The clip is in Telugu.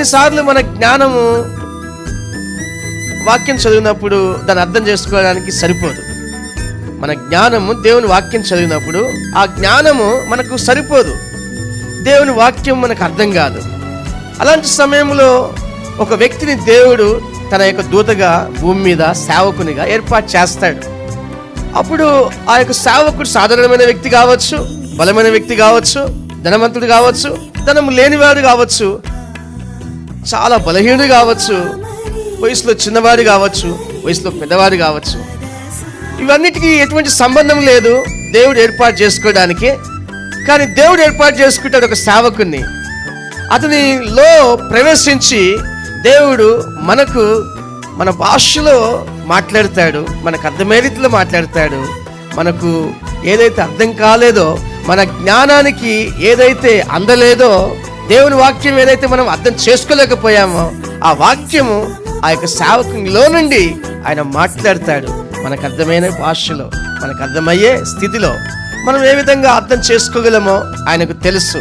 కొన్నిసార్లు మన జ్ఞానము వాక్యం చదివినప్పుడు దాన్ని అర్థం చేసుకోవడానికి సరిపోదు. మన జ్ఞానము దేవుని వాక్యం చదివినప్పుడు ఆ జ్ఞానము మనకు సరిపోదు. దేవుని వాక్యం మనకు అర్థం కాదు. అలాంటి సమయంలో ఒక వ్యక్తిని దేవుడు తన యొక్క దూతగా భూమి మీద సేవకునిగా ఏర్పాటు చేస్తాడు. అప్పుడు ఆ యొక్క సేవకుడు సాధారణమైన వ్యక్తి కావచ్చు బలమైన వ్యక్తి కావచ్చు ధనవంతుడు కావచ్చు ధనం లేనివాడు కావచ్చు చాలా బలహీనుడు కావచ్చు వయసులో చిన్నవాడు కావచ్చు వయసులో పెద్దవాడు కావచ్చు. ఇవన్నిటికీ ఎటువంటి సంబంధం లేదు. దేవుడు ఏర్పాటు చేసుకోవడానికి. కానీ దేవుడు ఏర్పాటు చేసుకుంటాడు ఒక సేవకుని అతనిలో ప్రవేశించి దేవుడు మనకు మన భాషలో మాట్లాడతాడు మనకు అర్థమే రీతిలో మాట్లాడతాడు. మనకు ఏదైతే అర్థం కాలేదో మన జ్ఞానానికి ఏదైతే అందలేదో దేవుని వాక్యం ఏదైతే మనం అర్థం చేసుకోలేకపోయామో ఆ వాక్యము ఆ యొక్క సేవకునిలో నుండి ఆయన మాట్లాడతాడు. మనకు అర్థమైన భాషలో మనకు అర్థమయ్యే స్థితిలో మనం ఏ విధంగా అర్థం చేసుకోగలమో ఆయనకు తెలుసు.